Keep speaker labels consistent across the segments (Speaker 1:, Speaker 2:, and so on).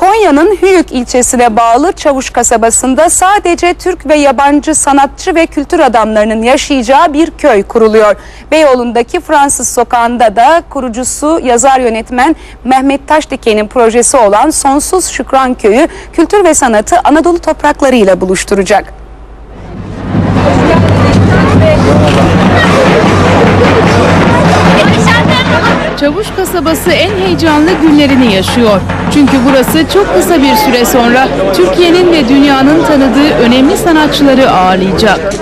Speaker 1: Konya'nın Hüyük ilçesine bağlı Çavuş kasabasında sadece Türk ve yabancı sanatçı ve kültür adamlarının yaşayacağı bir köy kuruluyor. Beyoğlu'ndaki Fransız sokağında da kurucusu yazar yönetmen Mehmet Taşdiken'in projesi olan Sonsuz Şükran Köyü kültür ve sanatı Anadolu topraklarıyla buluşturacak.
Speaker 2: Çavuş kasabası en heyecanlı günlerini yaşıyor. Çünkü burası çok kısa bir süre sonra Türkiye'nin ve dünyanın tanıdığı önemli sanatçıları ağırlayacak.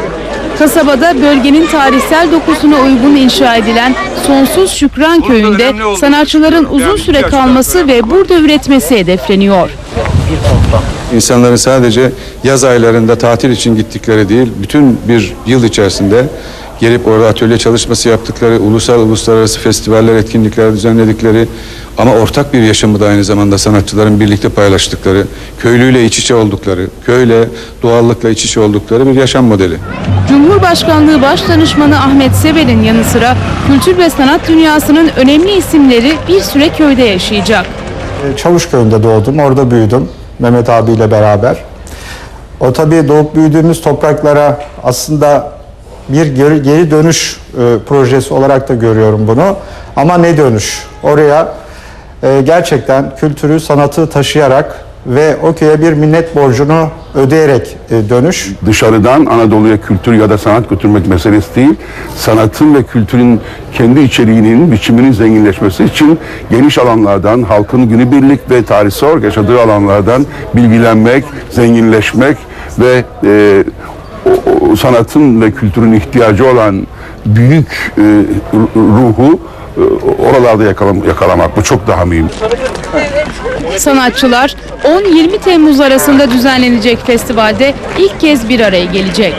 Speaker 2: Kasabada bölgenin tarihsel dokusuna uygun inşa edilen Sonsuz Şükran Köyü'nde sanatçıların uzun süre kalması ve burada üretmesi hedefleniyor.
Speaker 3: İnsanların sadece yaz aylarında tatil için gittikleri değil, bütün bir yıl içerisinde gelip orada atölye çalışması yaptıkları, ulusal uluslararası festivaller, etkinlikler düzenledikleri ama ortak bir yaşamı da aynı zamanda sanatçıların birlikte paylaştıkları, köylüyle iç içe oldukları, köyle, doğallıkla iç içe oldukları bir yaşam modeli.
Speaker 2: Cumhurbaşkanlığı Başdanışmanı Ahmet Sever'in yanı sıra kültür ve sanat dünyasının önemli isimleri bir süre köyde yaşayacak.
Speaker 4: Çavuşköy'ünde doğdum, orada büyüdüm Mehmet abiyle beraber. O tabii doğup büyüdüğümüz topraklara aslında bir geri, geri dönüş e, projesi olarak da görüyorum bunu. Ama ne dönüş? Oraya e, gerçekten kültürü, sanatı taşıyarak ve o köye bir minnet borcunu ödeyerek e, dönüş.
Speaker 5: dışarıdan Anadolu'ya kültür ya da sanat götürmek meselesi değil. Sanatın ve kültürün kendi içeriğinin, biçiminin zenginleşmesi için geniş alanlardan, halkın günübirlik ve tarihsel olarak yaşadığı alanlardan bilgilenmek, zenginleşmek ve e, o- o sanatın ve kültürün ihtiyacı olan büyük e, ruhu oralarda yakalam- yakalamak bu çok daha mühim.
Speaker 2: Sanatçılar 10-20 Temmuz arasında düzenlenecek festivalde ilk kez bir araya gelecek.